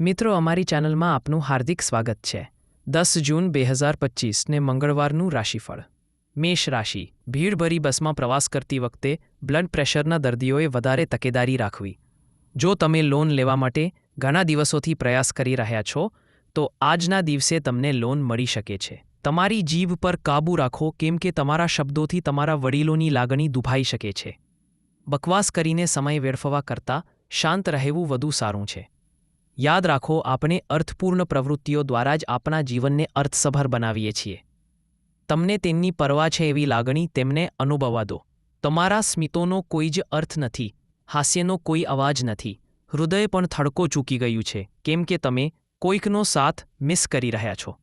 મિત્રો, અમારી ચેનલમાં આપનું હાર્દિક સ્વાગત છે. દસ જૂન બે હજાર પચીસને મંગળવારનું રાશિફળ. મેષ રાશિ. ભીડભરી બસમાં પ્રવાસ કરતી વખતે બ્લડ પ્રેશરના દર્દીઓએ વધારે તકેદારી રાખવી. જો તમે લોન લેવા માટે ઘણા દિવસોથી પ્રયાસ કરી રહ્યા છો, તો આજના દિવસે તમને લોન મળી શકે છે. તમારી જીભ પર કાબૂ રાખો, કેમ કે તમારા શબ્દોથી તમારા વડીલોની લાગણી દુભાઈ શકે છે. બકવાસ કરીને સમય વેડફવા કરતાં શાંત રહેવું વધુ સારું છે. યાદ રાખો, આપણે અર્થપૂર્ણ પ્રવૃત્તિઓ દ્વારા જ આપણા જીવનને અર્થસભર બનાવીએ છીએ. તમને તેમની પરવા છે એવી લાગણી તેમને અનુભવવા દો. તમારા સ્મિતોનો કોઈ જ અર્થ નથી, હાસ્યનો કોઈ અવાજ નથી. હૃદય પણ થડકો ચૂકી ગયું છે, કેમ કે તમે કોઈકનો સાથ મિસ કરી રહ્યા છો.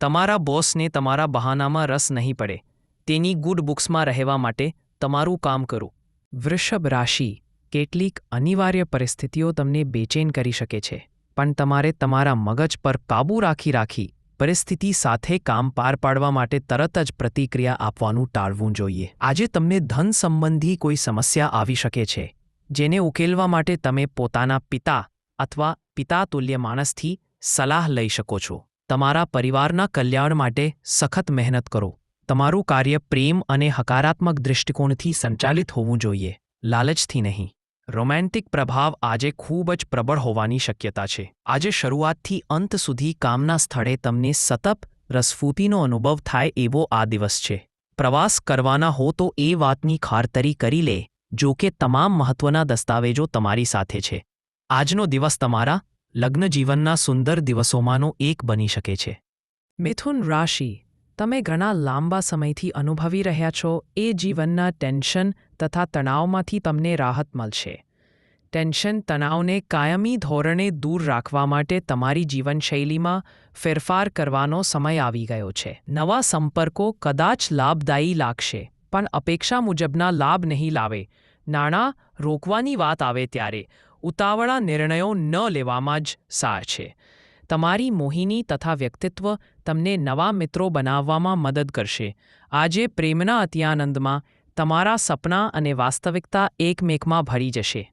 તમારા બોસને તમારા બહાનામાં રસ નહીં પડે. તેની ગુડ બુક્સમાં રહેવા માટે તમારું કામ કરો. વૃષભ રાશિ કેટલીક અનિવાર્ય પરિસ્થિતિઓ તમને બેચેન કરી શકે છે, પણ તમારે તમારા મગજ પર કાબૂ રાખી રાખી પરિસ્થિતિ સાથે કામ પાર પાડવા માટે તરત જ પ્રતિક્રિયા આપવાનું ટાળવું જોઈએ. આજે તમને ધન સંબંધી કોઈ સમસ્યા આવી શકે છે, જેને ઉકેલવા માટે તમે પોતાના પિતા અથવા પિતા તુલ્ય માણસથી સલાહ લઈ શકો છો. તમારા પરિવારના કલ્યાણ માટે સખત મહેનત કરો. તમારું કાર્ય પ્રેમ અને હકારાત્મક દૃષ્ટિકોણથી સંચાલિત હોવું જોઈએ. લાલચથી નહીં. રોમેન્ટિક પ્રભાવ આજે ખૂબ જ પ્રબળ હોવાની શક્યતા છે. આજે શરૂઆતથી અંત સુધી કામના સ્થળે તમને સતત રસફૂતીનો અનુભવ થાય એવો આ દિવસ છે. પ્રવાસ કરવાના હો તો એ વાતની ખારતરી કરી લે, જો કે તમામ મહત્વના દસ્તાવેજો તમારી સાથે છે. આજનો દિવસ તમારા લગ્ન જીવનના સુંદર દિવસોમાંનો એક બની શકે છે. મિથુન રાશિ તમે ઘણા લાંબા સમયથી અનુભવી રહ્યા છો, એ જીવનના ટેન્શન તથા તણાવમાંથી તમને રાહત મળશે. ટેન્શન તણાવને કાયમી ધોરણે દૂર રાખવા માટે તમારી જીવનશૈલીમાં ફેરફાર કરવાનો સમય આવી ગયો છે. નવા સંપર્કો કદાચ લાભદાયી લાગશે, પણ અપેક્ષા મુજબના લાભ નહીં લાવે. નાણાં રોકવાની વાત આવે ત્યારે ઉતાવળા નિર્ણયો ન લેવામાં જ સાર છે. તમારી મોહિની તથા વ્યક્તિત્વ તમને નવા મિત્રો બનાવવામાં મદદ કરશે. આજે પ્રેમના અત્યાનંદમાં તમારા સપના અને વાસ્તવિકતા એકમેકમાં ભળી જશે.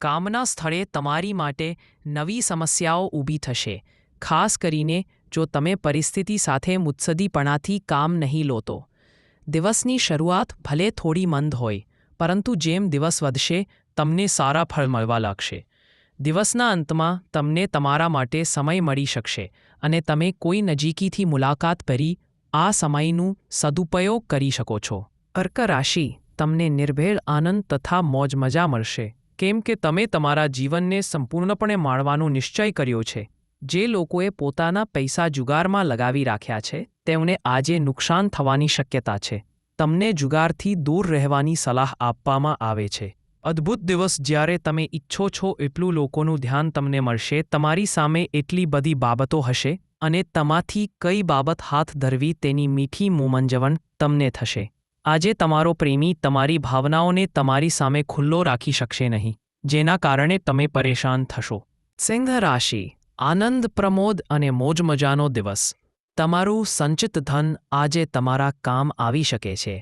કામના સ્થળે તમારી માટે નવી સમસ્યાઓ ઊભી થશે. ખાસ કરીને જો તમે પરિસ્થિતિ સાથે મુત્સદીપણાથી કામ નહીં લો તો દિવસની શરૂઆત ભલે થોડી મંદ હોય, પરંતુ જેમ દિવસ વધશે, તમને સારા ફળ મળવા લાગશે. દિવસના અંતમાં તમને તમારા માટે સમય મળી શકશે અને તમે કોઈ નજીકીથી મુલાકાત કરી આ સમયનું સદુપયોગ કરી શકો છો. અર્ક રાશિ તમને નિર્ભેળ આનંદ તથા મોજ મજા મળશે. કેમ કે તમે તમારા જીવનને સંપૂર્ણપણે માણવાનો નિશ્ચય કર્યો છે. જે લોકોએ પોતાના પૈસા જુગારમાં લગાવી રાખ્યા છે, તેમને આજે નુકસાન થવાની શક્યતા છે. તમને જુગારથી દૂર રહેવાની સલાહ આપવામાં આવે છે. અદ્ભુત દિવસ જ્યારે તમે ઈચ્છો છો એટલું લોકોનું ધ્યાન તમને મળશે, તમારી સામે એટલી બધી બાબતો હશે અને તમાથી કઈ બાબત હાથ ધરવી તેની મીઠી મુમંજવણ તમને થશે. આજે તમારો પ્રેમી તમારી ભાવનાઓને તમારી સામે ખુલ્લો રાખી શકશે નહીં, જેના કારણે તમે પરેશાન થશો. સિંહ રાશિ, આનંદ પ્રમોદ અને મોજમજાનો દિવસ. તમારું સંચિત ધન આજે તમારા કામ આવી શકે છે.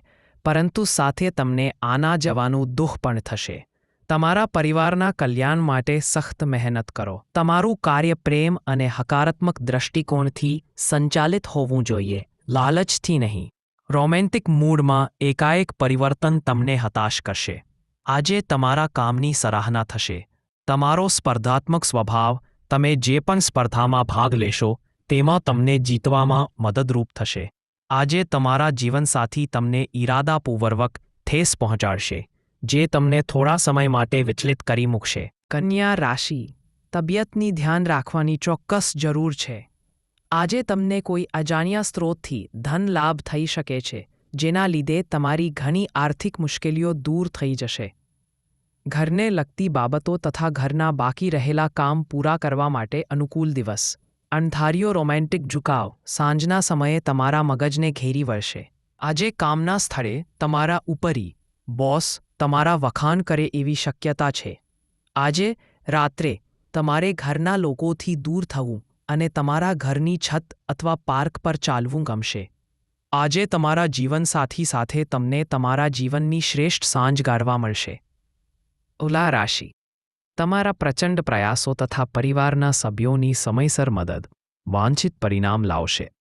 પરંતુ સાથે તમને આના જવાનું દુઃખ પણ થશે. તમારા પરિવારના કલ્યાણ માટે સખ્ત મહેનત કરો. તમારું કાર્ય પ્રેમ અને હકારાત્મક દ્રષ્ટિકોણથી સંચાલિત હોવું જોઈએ. લાલચથી નહીં. રોમેન્ટિક મૂડમાં એકાએક પરિવર્તન તમને હતાશ કરશે. આજે તમારા કામની સરાહના થશે. તમારો સ્પર્ધાત્મક સ્વભાવ તમે જે પણ સ્પર્ધામાં ભાગ લેશો, તેમાં તમને જીતવામાં મદદરૂપ થશે. આજે તમારા જીવનસાથી તમને ઈરાદાપૂર્વક ઠેસ પહોંચાડશે, જે તમને થોડા સમય માટે વિચલિત કરી મૂકશે. કન્યા રાશિ, તબિયતની ધ્યાન રાખવાની ચોક્કસ જરૂર છે. આજે તમને કોઈ અજાણ્યા સ્ત્રોતથી ધન લાભ થઈ શકે છે, જેના લીધે તમારી ઘણી આર્થિક મુશ્કેલીઓ દૂર થઈ જશે. ઘરને લગતી બાબતો તથા ઘરના બાકી રહેલા કામ પૂરા કરવા માટે અનુકૂળ દિવસ. અણધાર્યો રોમેન્ટિક ઝુકાવ સાંજના સમયે તમારા મગજને ઘેરી વળશે. આજે કામના સ્થળે તમારા ઉપરી, બોસ, તમારા વખાણ કરે એવી શક્યતા છે. આજે રાત્રે તમારે ઘરના લોકોથી દૂર થવું અને તમારા ઘરની છત અથવા પાર્ક પર ચાલવું ગમશે. આજે તમારા જીવનસાથી સાથે તમને તમારા જીવનની શ્રેષ્ઠ સાંજ ગાળવા મળશે. ઉલા રાશિ તમારા પ્રચંડ પ્રયાસો તથા પરિવારના સભ્યોની સમયસર મદદ વાંછિત પરિણામ લાવશે.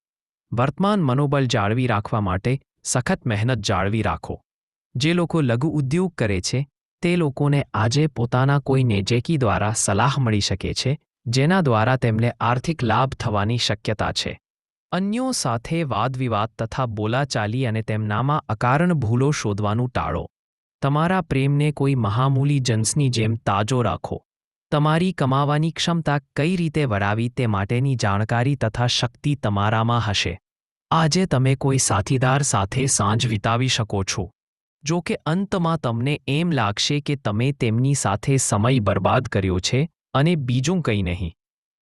વર્તમાન મનોબળ જાળવી રાખવા માટે સખત મહેનત જાળવી રાખો. જે લોકો લઘુ ઉદ્યોગ કરે છે, તે લોકોને આજે પોતાના કોઈ નેજેકી દ્વારા સલાહ મળી શકે છે, જેના દ્વારા તેમને આર્થિક લાભ થવાની શક્યતા છે. અન્યો સાથે વાદવિવાદ તથા બોલાચાલી અને તેમનામાં અકારણ ભૂલો શોધવાનું ટાળો. તમારા પ્રેમને કોઈ મહામૂલી જન્સની જેમ તાજો રાખો. તમારી કમાવાની ક્ષમતા કઈ રીતે વળાવી તે માટેની જાણકારી તથા શક્તિ તમારામાં હશે. આજે તમે કોઈ સાથીદાર સાથે સાંજ વિતાવી શકો છો. જો કે અંતમાં તમને એમ લાગશે કે તમે તેમની સાથે સમય બરબાદ કર્યો છે અને બીજું કંઈ નહીં.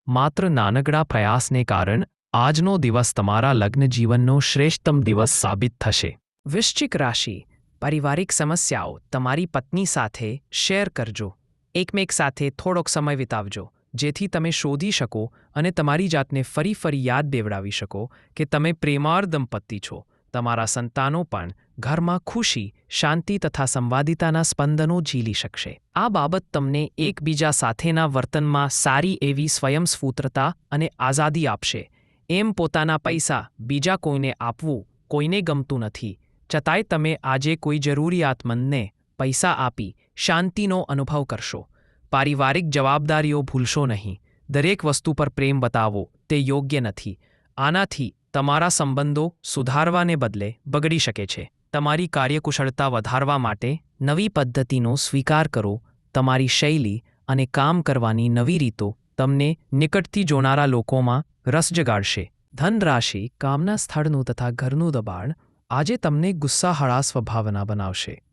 માત્ર નાનકડા પ્રયાસને કારણ આજનો દિવસ તમારા લગ્ન જીવનનો શ્રેષ્ઠતમ દિવસ સાબિત થશે. વૃશ્ચિક રાશિ પારિવારિક સમસ્યાઓ તમારી પત્ની સાથે શેર કરજો. એકમેક સાથે થોડોક સમય વિતાવજો. જેથી તમે શોધી શકો અને તમારી જાતને ફરી ફરી યાદ દેવડાવી શકો કે તમે પ્રેમાળ દંપતી છો. તમારા સંતાનો પણ ઘરમાં ખુશી, શાંતિ તથા સંવાદિતાના સ્પંદનો ઝીલી શકશે. આ બાબત તમને એકબીજા સાથેના વર્તનમાં સારી એવી સ્વયંસ્ફૂત્રતા અને આઝાદી આપશે. એમ પોતાના પૈસા બીજા કોઈને આપવું કોઈને ગમતું નથી. છતાંય તમે આજે કોઈ જરૂરિયાતમંદને પૈસા આપી શાંતિનો અનુભવ કરશો. પારિવારિક જવાબદારીઓ ભૂલશો નહીં. દરેક વસ્તુ પર પ્રેમ બતાવો, તે યોગ્ય નથી. આનાથી તમારા સંબંધો સુધારવાને બદલે બગડી શકે છે. તમારી કાર્યકુશળતા વધારવા માટે નવી પદ્ધતિનો સ્વીકાર કરો. તમારી શૈલી અને કામ કરવાની નવી રીતો તમને નિકટથી જોનારા લોકોમાં રસ જગાડશે. ધનરાશિ કામના સ્થળનું તથા ઘરનું દબાણ આજે તમને ગુસ્સાહળા સ્વભાવના બનાવશે.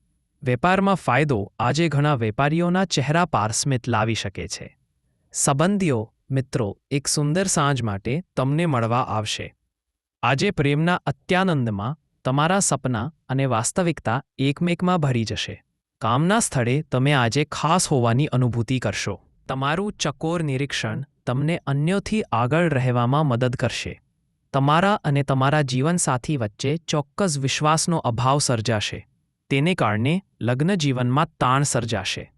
વેપારમાં ફાયદો આજે ઘણા વેપારીઓના ચહેરા પાર સ્મિત લાવી શકે છે. સંબંધીઓ, મિત્રો, એક સુંદર સાંજ માટે તમને મળવા આવશે. આજે પ્રેમના અત્યાનંદમાં તમારા સપના અને વાસ્તવિકતા એકમેકમાં ભરી જશે. કામના સ્થળે તમે આજે ખાસ હોવાની અનુભૂતિ કરશો. તમારું ચકોર નિરીક્ષણ તમને અન્યોથી આગળ રહેવામાં મદદ કરશે. તમારા અને તમારા જીવનસાથી વચ્ચે ચોક્કસ વિશ્વાસનો અભાવ સર્જાશે. તેને કારણે લગ્ન જીવનમાં તાણ સર્જાશે.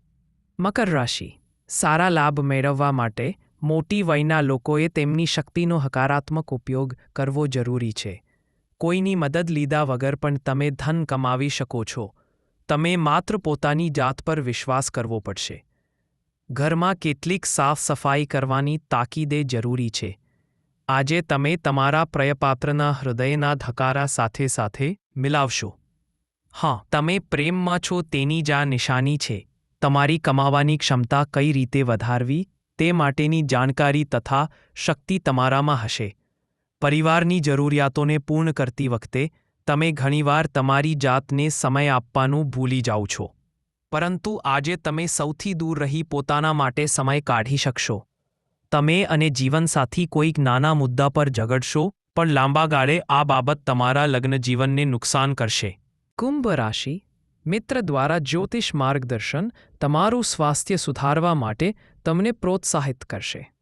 મકર રાશિ. સારા લાભ મેળવવા માટે મોટી વયના લોકોએ તેમની શક્તિનો હકારાત્મક ઉપયોગ કરવો જરૂરી છે. કોઈની મદદ લીધા વગર પણ તમે ધન કમાવી શકો છો. તમે માત્ર પોતાની જાત પર વિશ્વાસ કરવો પડશે. ઘરમાં કેટલીક સાફ સફાઈ કરવાની તાકીદે જરૂરી છે. આજે તમે તમારા પ્રયપાત્રના હૃદયના ધકારા સાથે સાથે મિલાવશો. હા, તમે પ્રેમમાં છો તેની જ આ નિશાની છે. તમારી કમાવાની ક્ષમતા કઈ રીતે વધારવી, તે માટેની જાણકારી તથા શક્તિ તમારામાં હશે. પરિવારની જરૂરિયાતોને પૂર્ણ કરતી વખતે, તમે ઘણીવાર તમારી જાતને સમય આપવાનું ભૂલી જાઓ છો. પરંતુ આજે તમે સૌથી દૂર રહી પોતાના માટે સમય કાઢી શકશો. તમે અને જીવનસાથી કોઈક નાના મુદ્દા પર ઝઘડશો, પણ લાંબા ગાળે આ બાબત તમારા લગ્ન જીવનને નુકસાન કરશે. કુંભ રાશિ, મિત્ર દ્વારા જ્યોતિષ માર્ગદર્શન તમારું સ્વાસ્થ્ય સુધારવા માટે તમને પ્રોત્સાહિત કરશે.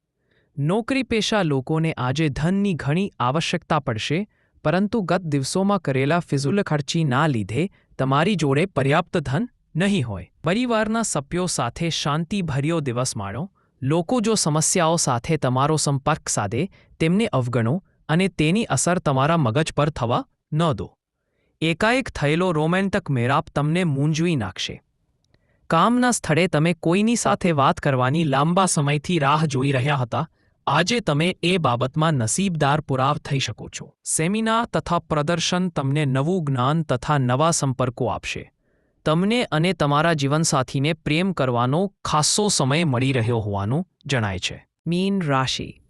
નોકરી પેશા લોકોને આજે ધનની ઘણી આવશ્યકતા પડશે, પરંતુ ગત દિવસોમાં કરેલા ફિઝુલ ખર્ચીના લીધે તમારી જોડે પર્યાપ્ત ધન નહીં હોય. પરિવારના સભ્યો સાથે શાંતિભર્યો દિવસ માણો લોકો જો સમસ્યાઓ સાથે તમારો સંપર્ક સાધે, તેમને અવગણો અને તેની અસર તમારા મગજ પર થવા ન દો. એકાએક થયેલો રોમેન્ટક મેરાપ તમને મૂંઝવી નાખશે. કામના સ્થળે તમે કોઈની સાથે વાત કરવાની લાંબા સમયથી રાહ જોઈ રહ્યા હતા. આજે તમે એ બાબતમાં નસીબદાર પુરાવ થઈ શકો છો. સેમિનાર તથા પ્રદર્શન તમને નવું જ્ઞાન તથા નવા સંપર્કો આપશે. તમને અને તમારા જીવનસાથીને પ્રેમ કરવાનો ખાસ્સો સમય મળી રહ્યો હોવાનું જણાય છે. મીન રાશિ.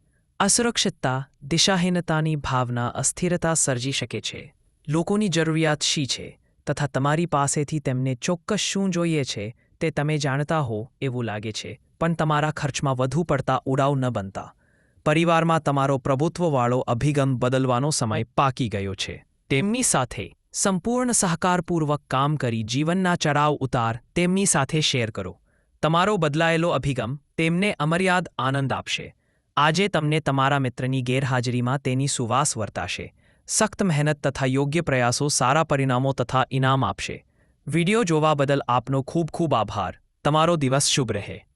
અસુરક્ષિતતા, દિશાહીનતાની ભાવના અસ્થિરતા સર્જી શકે છે. લોકોની જરૂરિયાત શી છે? તથા તમારી પાસેથી તેમને ચોક્કસ શું જોઈએ છે? તે તમે જાણતા હો એવું લાગે છે. પણ તમારા ખર્ચમાં વધુ પડતા ઉડાવ ન બનતા. પરિવારમાં તમારો પ્રભુત્વવાળો અભિગમ બદલવાનો સમય પાકી ગયો છે. તેમની સાથે સંપૂર્ણ સહકારપૂર્વક કામ કરી જીવનના ચડાવ ઉતાર તેમની સાથે શેર કરો. તમારો બદલાયેલો અભિગમ તેમને અમર્યાદ આનંદ આપશે. આજે તમને તમારા મિત્રની ગેરહાજરીમાં તેની સુવાસ વર્તાશે. સખ્ત મહેનત તથા યોગ્ય પ્રયાસો સારા પરિણામો તથા ઇનામ આપશે. વિડિયો જોવા બદલ આપનો ખૂબ ખૂબ આભાર. તમારો દિવસ શુભ રહે.